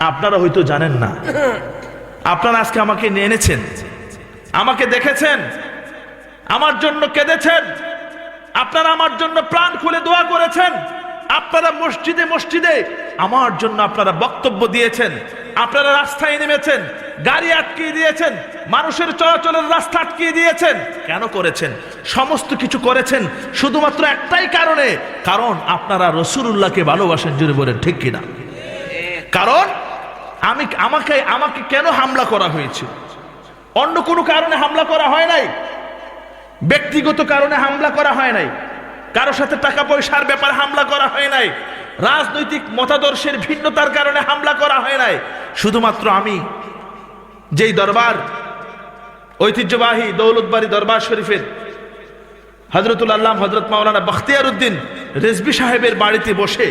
আপনারা হয়তো জানেন না। আপনারা আজকে আমাকে নিয়ে এনেছেন। আমাকে দেখেছেন। আমার জন্য কেঁদেছেন। আপনারা আমার জন্য প্রাণ খুলে দোয়া করেছেন। আপনারা মসজিদে মসজিদে আমার জন্য আপনারা বক্তব্য দিয়েছেন। আপনারা রাস্তায় নেমেছেন। গাড়ি আটকিয়ে দিয়েছেন। মানুষের চলাচলের রাস্তা আটকিয়ে দিয়েছেন। কেন করেছেন? সমস্ত কিছু করেছেন শুধুমাত্র একটাই কারণে। কারণ আপনারা রসুল্লাহকে ভালোবাসেন জুড়ে বলেন, ঠিক কিনা? কারণ আমি আমাকে আমাকে কেন হামলা করা হয়েছে? অন্য কোনো কারণে হামলা করা হয় নাই? ব্যক্তিগত কারণে হামলা করা হয় নাই? কারও সাথে টাকা পয়সার ব্যাপারে হামলা করা হয় নাই? রাজনৈতিক মতাদর্শের ভিন্নতার কারণে হামলা করা হয় নাই? শুধুমাত্র আমি, যেই দরবার, ঐতিহ্যবাহী দৌলতবাড়ি দরবার শরীফের হজরতুল আল্লাহ হজরত মাওলানা বখতিয়ার উদ্দিন রেজবি সাহেবের বাড়িতে বসে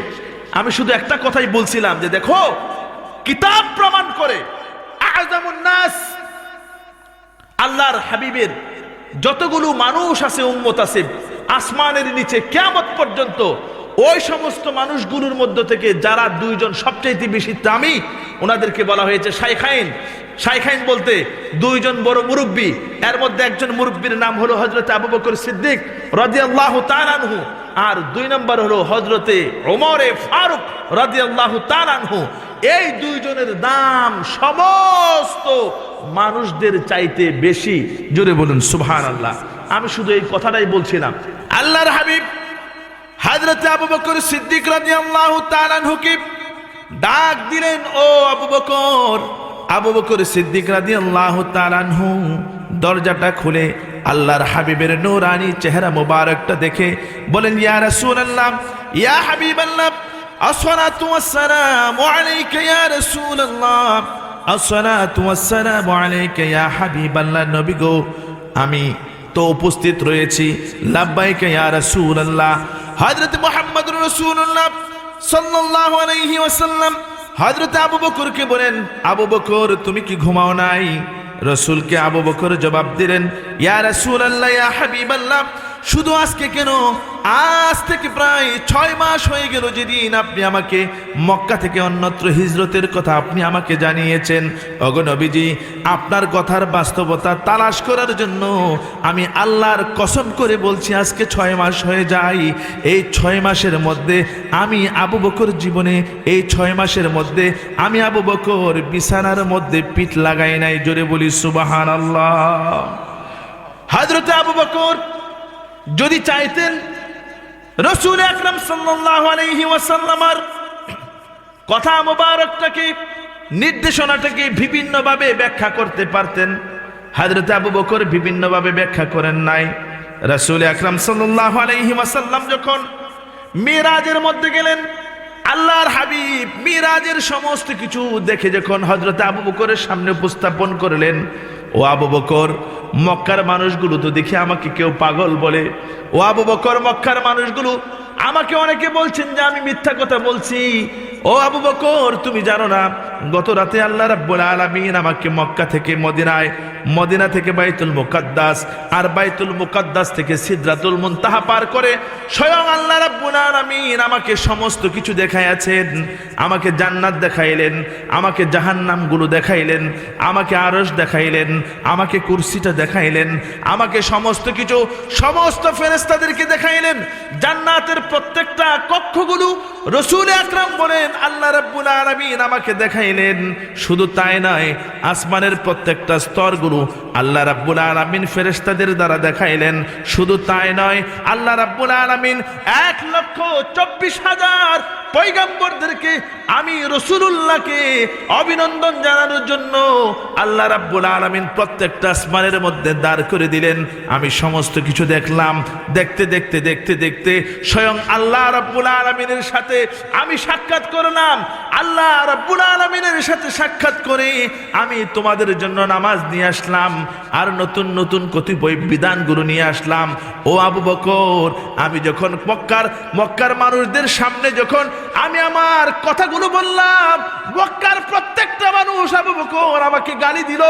আমি শুধু একটা কথাই বলছিলাম যে দেখো কিতাব প্রমাণ করে নাস, আল্লাহর হাবিবের যতগুলো মানুষ আছে, উম্মত আছে, আসমানের নিচে কেয়ামত পর্যন্ত ওই সমস্ত মানুষগুলোর মধ্য থেকে যারা দুইজন সবচেয়ে বেশি দামি, ওনাদেরকে বলা হয়েছে শাইখাইন। শাইখাইন বলতে দুইজন বড় মুরব্বী, এর মধ্যে একজন মুরব্বীর নাম হলো হজরত আবু বকর সিদ্দিক রাদিয়াল্লাহু তাআলাহু আর দুই নম্বর হলো হজরতে ওমরে ফারুক রাদিয়াল্লাহু তাআলাহু এই দুইজনের দাম সমস্ত মানুষদের চাইতে বেশি। জোরে বলুন সুবহান আল্লাহ আমি শুধু এই কথাটাই বলছিলাম। আল্লাহর হাবিব হযরত আবু বকর সিদ্দিক রাদিয়াল্লাহু তাআলা হুকি ডাক দিলেন, ও আবু বকর। আবু বকর সিদ্দিক রাদিয়াল্লাহু তাআলা আনহু দরজাটা খুলে আল্লাহর হাবিবের নূরানি চেহারা মোবারকটা দেখে বলেন, ইয়া রাসূলুল্লাহ, ইয়া হাবিবাল্লাহ, আসসালাতু ওয়াসসালামু আলাইকা ইয়া রাসূলুল্লাহ, আসসালাতু ওয়াসসালামু আলাইকা ইয়া হাবিবাল্লাহ, নবী গো, আমি তো উপস্থিত রয়েছি, লাব্বাইকা ইয়া রাসূলুল্লাহ, হযরত মুহাম্মদুর রাসূলুল্লাহ সাল্লাল্লাহু আলাইহি ওয়াসাল্লাম, হযরত আবু বকরকে বলেন, আবু বকর, তুমি কি ঘুমাও নাই? রসুলকে আবু বকর জবাব দিলেন ইয়া রসুল ইয়া হাবিবাল্লাহ শুধু আজকে কেন আজ থেকে প্রায় ছয় মাস হয়ে গেল যেদিন আপনি আমাকে মক্কা থেকে অন্যত্র হিজরতের কথা আপনি আমাকে জানিয়েছেন। অগনবীজি আপনার কথার বাস্তবতা তালাশ করার জন্য আমি আল্লাহর কসম করে বলছি, আজকে ছয় মাস হয়ে যায়। এই ছয় মাসের মধ্যে আমি আবু বকর জীবনে, এই ছয় মাসের মধ্যে আমি আবু বকর বিছানার মধ্যে পিঠ লাগাই নাই, জোরে বলি সুবাহান আল্লাহ হাজরতে আবু বকর যদি চাইতেন রসুল আকরাম ওয়াসাল্লামার কথা মোবারকটাকে, নির্দেশনাটাকে বিভিন্নভাবে ব্যাখ্যা করতে পারতেন। হযরত আবু বকর বিভিন্নভাবে ব্যাখ্যা করেন নাই। রসুল আকরাম ওয়াসাল্লাম যখন মিরাজের মধ্যে গেলেন, আল্লাহর হাবিব মিরাজের সমস্ত কিছু দেখে যখন হযরত আবু বকরের সামনে উপস্থাপন করলেন ও আবু বকর, মক্কার মানুষগুলো তো দেখি আমাকে কেউ পাগল বলে। ও আবু বকর, মক্কার মানুষগুলো আমাকে অনেকে বলছেন যে আমি মিথ্যা কথা বলছি। ও আবু বকর, তুমি জানো না, গত রাতে আল্লাহ রাব্বুল আলামিন আমাকে মক্কা থেকে মদিনায় মদিনা থেকে বাইতুল মুকাদ্দাস আর বাইতুল মুকাদ্দাস থেকে সিদরাতুল মুনতাহা পার করে স্বয়ং আল্লাহ রাব্বুল আলামিন আমাকে সমস্ত কিছু দেখাইয়াছেন, আমাকে জান্নাত দেখাইলেন, আমাকে জাহান্নামগুলো দেখাইলেন, আমাকে আরশ দেখাইলেন, আমাকে কুরসিটা দেখাইলেন, আমাকে সমস্ত কিছু, সমস্ত ফেরেস্তাদেরকে দেখাইলেন। জান্নাতের প্রত্যেকটা কক্ষগুলো রসুল আকরাম বলেন, আল্লাহ রাব্বুল আলামিন আমাকে দেখাইলেন। শুধু তাই নয়, আসমানের প্রত্যেকটা স্তরগুলো আল্লাহ রাব্বুল আলামিন ফেরেশতাদের দ্বারা দেখাইলেন, শুধু তাই নয়, আল্লাহ রাব্বুল আলামিন এক লক্ষ চব্বিশ হাজার পৈগম্বরদেরকে আমি রসুলুল্লাহকে অভিনন্দন জানানোর জন্য আল্লাহ রাব্বুল আলামিন প্রত্যেকটা আসমানের মধ্যে দাঁড় করে দিলেন। আমি সমস্ত কিছু দেখলাম, দেখতে দেখতে দেখতে দেখতে, স্বয়ং আল্লাহ রাব্বুল আলামিনের সাথে আমি সাক্ষাৎ করলাম। আল্লাহ রাব্বুল আলামিনের সাথে সাক্ষাৎ করে আমি তোমাদের জন্য নামাজ নিয়ে আসলাম, আর নতুন নতুন কতিপয় বিধানগুলো নিয়ে আসলাম। ও আবু বকর, আমি যখন মক্কার মক্কার মানুষদের সামনে যখন আমি আমার কথাগুলো বললাম, মক্কার প্রত্যেকটা মানুষ আবু বকর আমাকে গালি দিল।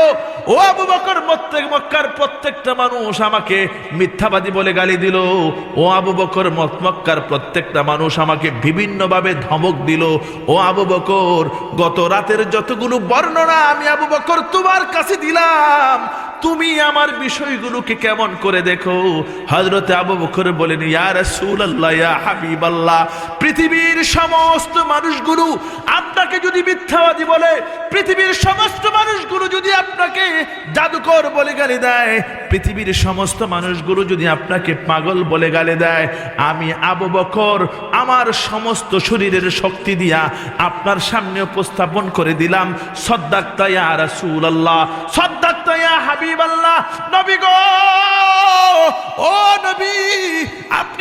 ও আবু বকর, প্রত্যেক মক্কার প্রত্যেকটা মানুষ আমাকে মিথ্যাবাদী বলে গালি দিল। ও আবু বকর মক- মক্কার প্রত্যেকটা মানুষ আমাকে বিভিন্নভাবে ধমক দিল। ও আবু বকর, গত রাতের যতগুলো বর্ণনা আমি আবু বকর তোমার কাছে দিলাম, তুমি আমার বিষয়গুলোকে কেমন করে দেখো? হজরতে আবু বকর বলেন ইয়ার রাসূলুল্লাহ হাবিব আল্লাহ পৃথিবীর সমস্ত মানুষগুলো আপনাকে যদি মিথ্যাবাদী বলে, পৃথিবীর সমস্ত মানুষগুলো যদি আপনাকে জাদুকর বলে গালি দেয়, পৃথিবীর সমস্ত মানুষগুলো যদি আপনাকে পাগল বলে গালি দেয়, আমি আবু বকর আমার সমস্ত শরীরের শক্তি দিয়া আপনার সামনে উপস্থাপন করে দিলাম। সদ্দাক্তা ইয়া রাসূলুল্লাহ, সদ্দাক্তা হাবিব আল্লাহ নবী গো, ও নবী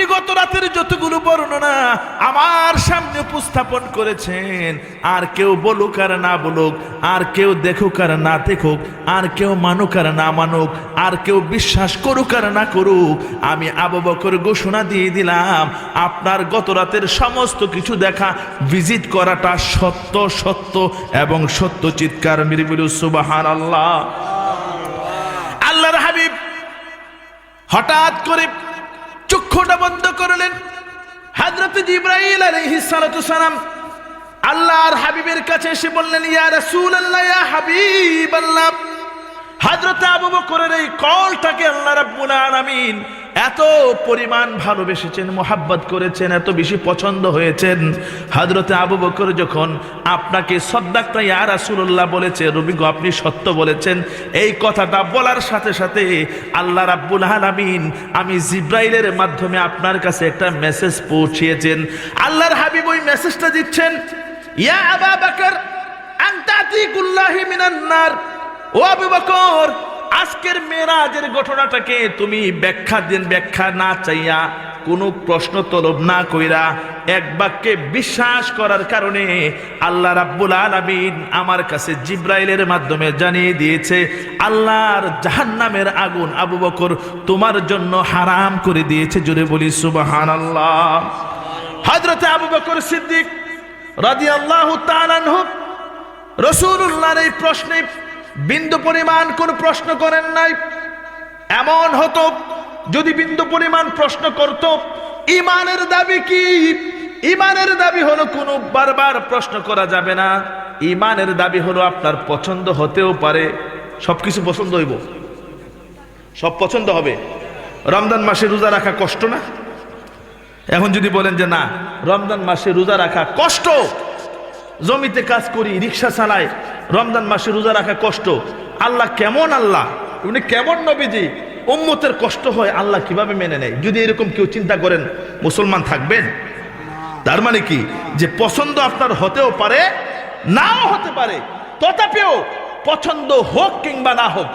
আপনি গত রাতের যতগুলো বর্ণনা আমার সামনে উপস্থাপন করেছেন, আর কেউ বলুক আর না বলুক, আর কেউ দেখুক আর না দেখুক, আর কেউ মানুক আর না মানুক, আর কেউ বিশ্বাস করুক আর না করুক, আমি আবু বকর ঘোষণা দিয়ে দিলাম, আপনার গত রাতের সমস্ত কিছু দেখা ভিজিট করাটা সত্য সত্য এবং সত্য চিৎকার মিরিবিলু সুবাহান আল্লাহ আল্লাহর হাবিব, হঠাৎ করে চক্ষুটা বন্ধ করলেন। হাজরত জিব্রাইল আলাইহিস সালাতু সালাম আল্লাহর হাবিবের কাছে এসে বললেন, ইয়া রাসূলুল্লাহ, ইয়া হাবিবাল্লাহ। হযরত আবু বকরের এই কলটাকে আল্লাহ রাব্বুল আলামিন এত পরিমাণ ভালোবেসেছেন, মোহাব্বত করেছেন, এত বেশি পছন্দ হয়েছেন। হযরতে আবু বকর যখন আপনাকে সদ্দাক্তা ইয়া রাসূলুল্লাহ বলেছে রবি গো আপনি সত্য বলেছেন, এই কথাটা বলার সাথে সাথে আল্লাহ রাব্বুল আলামিন, আমি জিব্রাইলের মাধ্যমে আপনার কাছে একটা মেসেজ পৌঁছিয়েছেন। আল্লাহর হাবিব ওই মেসেজটা দিচ্ছেন, ইয়া আবা বকর আন্তাতিকুল্লাহি মিনান নার, ও আবু বকর আজকের মেরাজের ঘটনাটাকে তুমি ব্যাখ্যা দিন, ব্যাখ্যা না চাইয়া কোনো প্রশ্ন তলব না কইরা এক বাক্যে বিশ্বাস করার কারণে আল্লাহ রাব্বুল আলামিন আমার কাছে জিব্রাইলের মাধ্যমে জানিয়ে দিয়েছে, আল্লাহর জাহান্নামের আগুন আবু বকর তোমার জন্য হারাম করে দিয়েছে। জোরে বলি সুবাহান আল্লাহ হযরতে আবু বকর সিদ্দিক রাদিয়াল্লাহু তাআলা আনহু রসুল্লাহর এই প্রশ্নে বিন্দু পরিমাণ কোন প্রশ্ন করেন নাই। এমন হতো, যদি বিন্দু পরিমাণ প্রশ্ন করত, ইমানের দাবি কি? ইমানের দাবি হলো কোনো বারবার প্রশ্ন করা যাবে না। ইমানের দাবি হলো আপনার পছন্দ হতেও পারে, সবকিছু পছন্দ হইব। সব পছন্দ হবে। রমজান মাসে রোজা রাখা কষ্ট না? এখন যদি বলেন যে না, রমজান মাসে রোজা রাখা কষ্ট, জমিতে কাজ করি, রিক্সা চালাই রমজান মাসে রোজা রাখা কষ্ট। আল্লাহ কেমন আল্লাহ? উনি কেমন নবীজি? উম্মতের কষ্ট হয় আল্লাহ কীভাবে মেনে নেয়? যদি এরকম কেউ চিন্তা করেন, মুসলমান থাকবেন? তার মানে কি? যে পছন্দ আপনার হতেও পারে, নাও হতে পারে। তথাপিও পছন্দ হোক কিংবা না হোক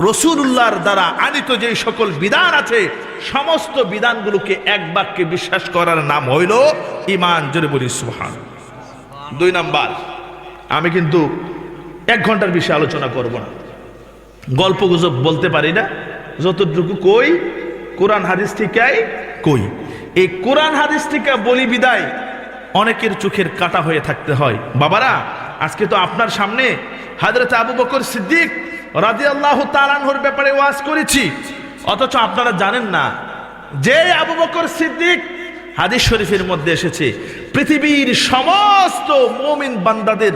রসুল্লাহর দ্বারা আনিত যে সকল বিধান আছে, সমস্ত বিধানগুলোকে এক বাক্যে বিশ্বাস করার নাম হইল ইমান। জোরে বলি সুহান দুই নাম্বার, আমি কিন্তু এক ঘণ্টার বিষয়ে আলোচনা করব না। গল্প গুজব বলতে পারি না। যতটুকু কই, কোরআন হাদিস থেকে কই। এই কোরআন হাদিস থেকে বলি বিদায়, অনেকের চোখের কাটা হয়ে থাকতে হয়। বাবারা, আজকে তো আপনার সামনে হাজরত আবু বকর সিদ্দিক রাজি আল্লাহ তালানহর ব্যাপারে ওয়াজ করেছি। অথচ আপনারা জানেন না যে আবু বকর সিদ্দিক হাদিস শরীফের মধ্যে এসেছে পৃথিবীর সমস্ত মুমিন বান্দাদের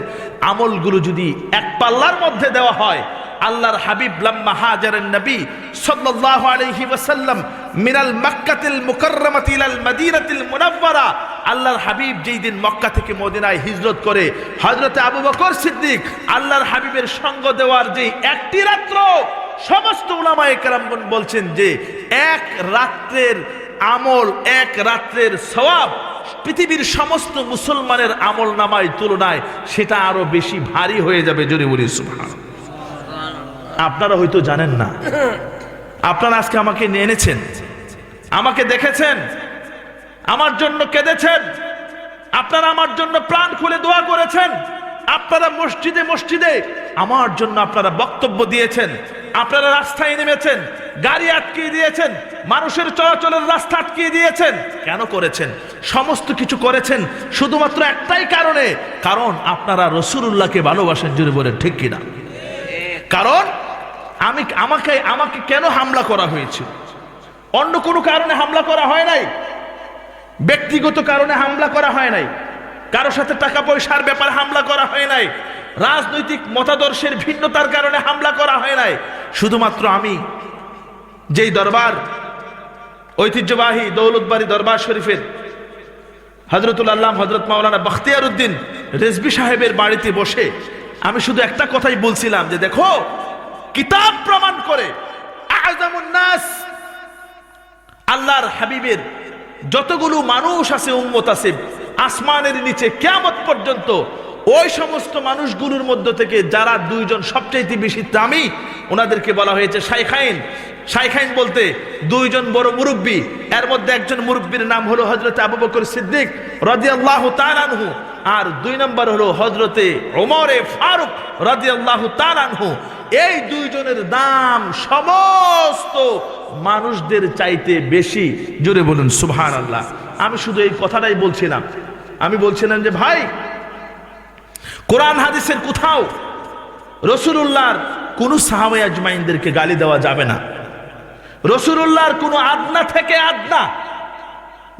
আমলগুলো যদি এক পাল্লার মধ্যে দেওয়া হয়, আল্লাহর হাবিব লাম্মা হাজারের নবী সাল্লাল্লাহু আলাইহি ওয়াসাল্লাম মিনাল মাক্কাতিল মুকাররামাতি ইলাল মাদিনাতিল মুনাওয়ারা, আল্লাহর হাবিব যেই দিন মক্কা থেকে মদিনায় হিজরত করে হযরতে আবু বকর সিদ্দিক আল্লাহর হাবিবের সঙ্গ দেওয়ার যে একটি রাত্র, সমস্ত উলামায়ে কেরামগণ বলছেন যে এক রাত্রের আমল, এক রাত্রের সওয়াব পৃথিবীর সমস্ত মুসলমানের আমল নামায় তুলনায় সেটা আরও বেশি ভারী হয়ে যাবে জোরে বলি আপনারা হয়তো জানেন না। আপনারা আজকে আমাকে নিয়ে এনেছেন। আমাকে দেখেছেন। আমার জন্য কেঁদেছেন। আপনারা আমার জন্য প্রাণ খুলে দোয়া করেছেন। আপনারা মসজিদে মসজিদে আমার জন্য আপনারা বক্তব্য দিয়েছেন। আপনারা রাস্তায় নেমেছেন। গাড়ি আটকিয়ে দিয়েছেন, মানুষের চলাচলের রাস্তা আটকিয়ে দিয়েছেন। কেন করেছেন? সমস্ত কিছু করেছেন শুধুমাত্র একটাই কারণে, কারণ আপনারা রসুল্লাহকে ভালোবাসেন জুড়ে বলেন, ঠিক কিনা? কারণ আমি, আমাকে আমাকে কেন হামলা করা হয়েছিল অন্য কোনো কারণে হামলা করা হয় নাই? ব্যক্তিগত কারণে হামলা করা হয় নাই? কারও সাথে টাকা পয়সার ব্যাপারে হামলা করা হয় নাই? রাজনৈতিক মতাদর্শের ভিন্নতার কারণে হামলা করা হয় নাই? শুধুমাত্র আমি যেই দরবার, ঐতিহ্যবাহী দৌলতবাড়ি দরবার শরীফের হজরতুল আল্লাহ হজরত মাওলানা বখতিয়ার উদ্দিন রেজবি সাহেবের বাড়িতে বসে আমি শুধু একটা কথাই বলছিলাম যে দেখো, কিতাব প্রমাণ করে আল্লাহর হাবিবের যতগুলো মানুষ আছে, উম্মত আছে, আসমানের নিচে কেয়ামত পর্যন্ত ওই সমস্ত মানুষগুলোর মধ্য থেকে যারা দুইজন সবচাইতে বেশি দামি, ওনাদেরকে বলা হয়েছে শাইখাইন। শাইখাইন বলতে দুইজন বড় মুরব্বী, এর মধ্যে একজন মুরব্বীর নাম হলো হজরত আবু বকর সিদ্দিক রাদিয়াল্লাহু তাআলাহু আর দুই নম্বর হলো হজরতে ওমরে ফারুক রাদিয়াল্লাহু তাআলাহু এই দুইজনের দাম সমস্ত মানুষদের চাইতে বেশি। জোরে বলুন সুবহান আল্লাহ আমি শুধু এই কথাটাই বলছিলাম। আমি বলছিলাম যে, ভাই, কোরআন হাদিসের কোথাও রসুল্লাহর কোন সাহাবাই আজমাইনদেরকে গালি দেওয়া যাবে না। রসুল্লাহর কোনো আদনা থেকে আদনা।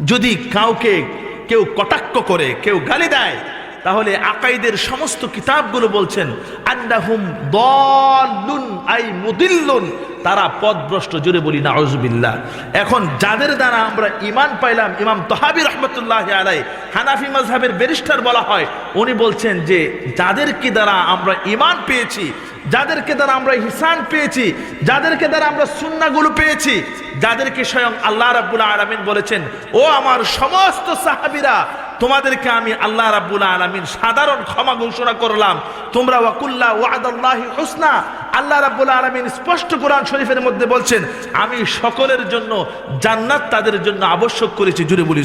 যদি কাউকে কেউ কটাক্ষ করে, কেউ গালি দেয়, তাহলে আকাইদের সমস্ত কিতাবগুলো বলছেন আন্ডাহুম দলুন আই মুদিল্লুন। তারা পদভ্রষ্ট জুড়ে বলি না আউজবিল্লাহ এখন যাদের দ্বারা আমরা ইমান পাইলাম, ইমাম তহাবি রহমতুল্লাহ আলাই হানাফি মাজহাবের ব্যারিস্টার বলা হয়, উনি বলছেন যে, যাদেরকে দ্বারা আমরা ইমান পেয়েছি, যাদেরকে দ্বারা আমরা হিসান পেয়েছি, যাদেরকে দ্বারা আমরা সুন্নাগুলো পেয়েছি, যাদেরকে স্বয়ং আল্লাহ রাব্বুল আলামিন বলেছেন, ও আমার সমস্ত সাহাবিরা, তোমাদেরকে আমি আল্লাহ রাব্বুল আলামিন সাধারণ ক্ষমা ঘোষণা করলাম। তোমরা ওয়াকুল্লা ওয়াদাল্লাহি হুসনা আল্লাহ রাব্বুল আলমিন স্পষ্ট কোরআন শরীফের মধ্যে বলছেন, আমি সকলের জন্য জান্নাত তাদের জন্য আবশ্যক করেছি জুড়ে বলি